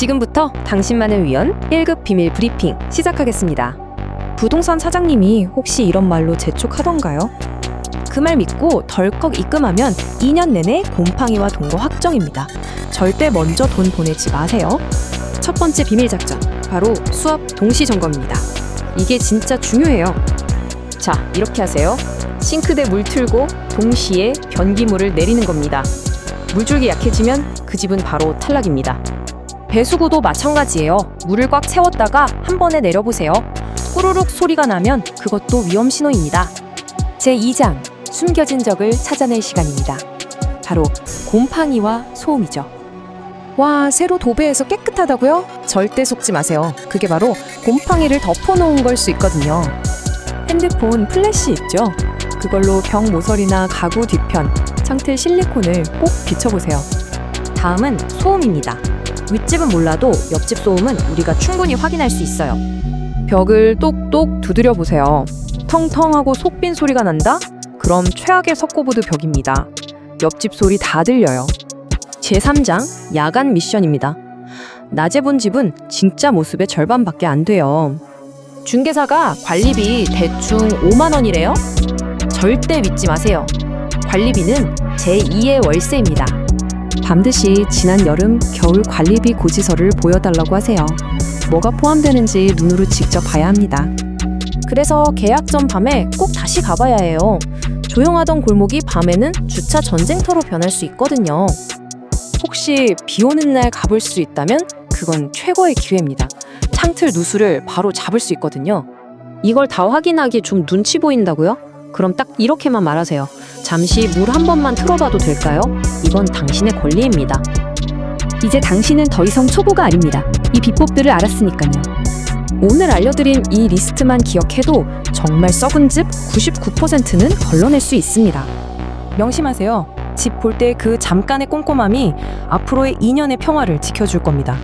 지금부터 당신만을 위한 1급 비밀 브리핑 시작하겠습니다. 부동산 사장님이 혹시 이런 말로 재촉하던가요? 그 말 믿고 덜컥 입금하면 2년 내내 곰팡이와 동거 확정입니다. 절대 먼저 돈 보내지 마세요. 첫 번째 비밀 작전, 바로 수압 동시 점검입니다. 이게 진짜 중요해요. 자, 이렇게 하세요. 싱크대 물 틀고 동시에 변기물을 내리는 겁니다. 물줄기 약해지면 그 집은 바로 탈락입니다. 배수구도 마찬가지예요. 물을 꽉 채웠다가 한 번에 내려보세요. 후루룩 소리가 나면 그것도 위험 신호입니다. 제 2장 숨겨진 적을 찾아낼 시간입니다. 바로 곰팡이와 소음이죠. 와, 새로 도배해서 깨끗하다고요? 절대 속지 마세요. 그게 바로 곰팡이를 덮어놓은 걸 수 있거든요. 핸드폰 플래시 있죠? 그걸로 벽 모서리나 가구 뒤편, 창틀 실리콘을 꼭 비춰보세요. 다음은 소음입니다. 윗집은 몰라도 옆집 소음은 우리가 충분히 확인할 수 있어요. 벽을 똑똑 두드려 보세요. 텅텅하고 속 빈 소리가 난다? 그럼 최악의 석고보드 벽입니다. 옆집 소리 다 들려요. 제3장 야간 미션입니다. 낮에 본 집은 진짜 모습의 절반밖에 안 돼요. 중개사가 관리비 대충 5만 원이래요? 절대 믿지 마세요. 관리비는 제2의 월세입니다. 반드시 지난 여름 겨울 관리비 고지서를 보여달라고 하세요. 뭐가 포함되는지 눈으로 직접 봐야 합니다. 그래서 계약 전 밤에 꼭 다시 가봐야 해요. 조용하던 골목이 밤에는 주차 전쟁터로 변할 수 있거든요. 혹시 비 오는 날 가볼 수 있다면 그건 최고의 기회입니다. 창틀 누수를 바로 잡을 수 있거든요. 이걸 다 확인하기 좀 눈치 보인다고요? 그럼 딱 이렇게만 말하세요. 잠시 물 한 번만 틀어봐도 될까요? 이건 당신의 권리입니다. 이제 당신은 더 이상 초보가 아닙니다. 이 비법들을 알았으니까요. 오늘 알려드린 이 리스트만 기억해도 정말 썩은 집 99%는 걸러낼 수 있습니다. 명심하세요. 집 볼 때 그 잠깐의 꼼꼼함이 앞으로의 2년의 평화를 지켜줄 겁니다.